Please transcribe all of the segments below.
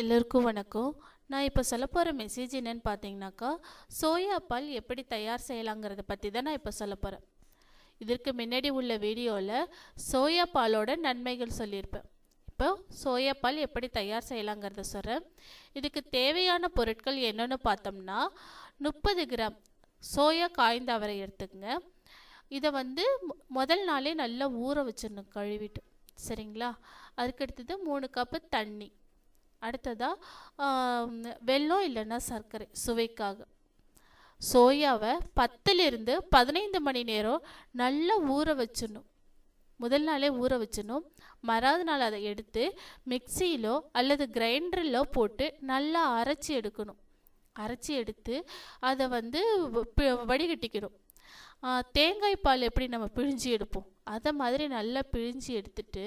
எல்லோருக்கும் வணக்கம். நான் இப்போ சொல்ல போகிற மெசேஜ் என்னன்னு பார்த்தீங்கன்னாக்கா சோயா பால் எப்படி தயார் செய்யலாங்கிறத பற்றி தான் நான் இப்போ சொல்ல போகிறேன். இதற்கு முன்னாடி உள்ள வீடியோவில் சோயா பாலோட நன்மைகள் சொல்லியிருப்பேன். இப்போ சோயா பால் எப்படி தயார் செய்யலாங்கிறத சொல்கிறேன். இதுக்கு தேவையான பொருட்கள் என்னென்னு பார்த்தோம்னா முப்பது கிராம் சோயா காய்ந்த அவரை எடுத்துக்கங்க. இதை வந்து முதல் நாளே நல்லா ஊற வச்சிடணும் கழுவிட்டு. சரிங்களா? அதுக்கடுத்தது மூணு கப்பு தண்ணி. அடுத்ததாக வெல்லம் இல்லைன்னா சர்க்கரை சுவைக்காக. சோயாவை பத்துலேருந்து பதினைந்து மணி நேரம் நல்லா ஊற வச்சிடணும். முதல் நாளே ஊற வச்சிடணும். மறாவது நாள் அதை எடுத்து மிக்சியிலோ அல்லது கிரைண்டரிலோ போட்டு நல்லா அரைச்சி எடுக்கணும். அரைச்சி எடுத்து அதை வந்து வடிகட்டிக்கணும். தேங்காய் பால் எப்படி நம்ம பிழிஞ்சு எடுப்போம்? அதை மாதிரி நல்லா பிழிஞ்சு எடுத்துட்டு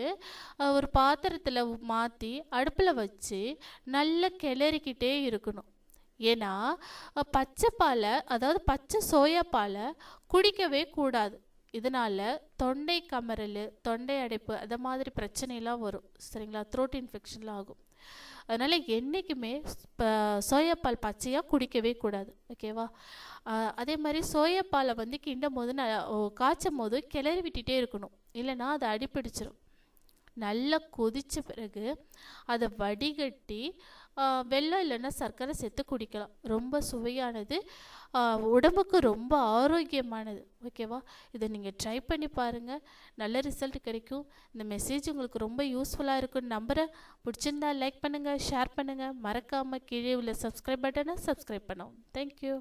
ஒரு பாத்திரத்தில் மாற்றி அடுப்பில் வச்சு நல்லா கிளறிக்கிட்டே இருக்கணும். ஏன்னா பச்சை பாலை அதாவது பச்சை சோயா பாலை குடிக்கவே கூடாது. இதனால் தொண்டை கமரல் தொண்டை அடைப்பு அது மாதிரி பிரச்சனைலாம் வரும். சரிங்களா? த்ரோட் இன்ஃபெக்ஷன்லாம் ஆகும். அதனால் என்றைக்குமே இப்போ பால் பச்சையாக குடிக்கவே கூடாது. ஓகேவா அதே மாதிரி சோயாப்பாலை வந்து கிண்டும் போது நான் காய்ச்சும் போது கிளறி விட்டுட்டே இருக்கணும். இல்லைன்னா அது அடிப்பிடிச்சிடும் நல்லா கொதித்த பிறகு அதை வடிகட்டி வெள்ளம் இல்லைன்னா சர்க்கரை சேர்த்து குடிக்கலாம். ரொம்ப சுவையானது. உடம்புக்கு ரொம்ப ஆரோக்கியமானது. ஓகேவா? இதை நீங்கள் ட்ரை பண்ணி பாருங்கள் நல்ல ரிசல்ட் கிடைக்கும். இந்த மெசேஜ் உங்களுக்கு ரொம்ப யூஸ்ஃபுல்லாக இருக்கும்னு நம்புகிறேன் பிடிச்சிருந்தா லைக் பண்ணுங்கள் ஷேர் பண்ணுங்கள் மறக்காமல் கீழே உள்ள சப்ஸ்கிரைப் பட்டனை சப்ஸ்கிரைப் பண்ணவும். தேங்க்யூ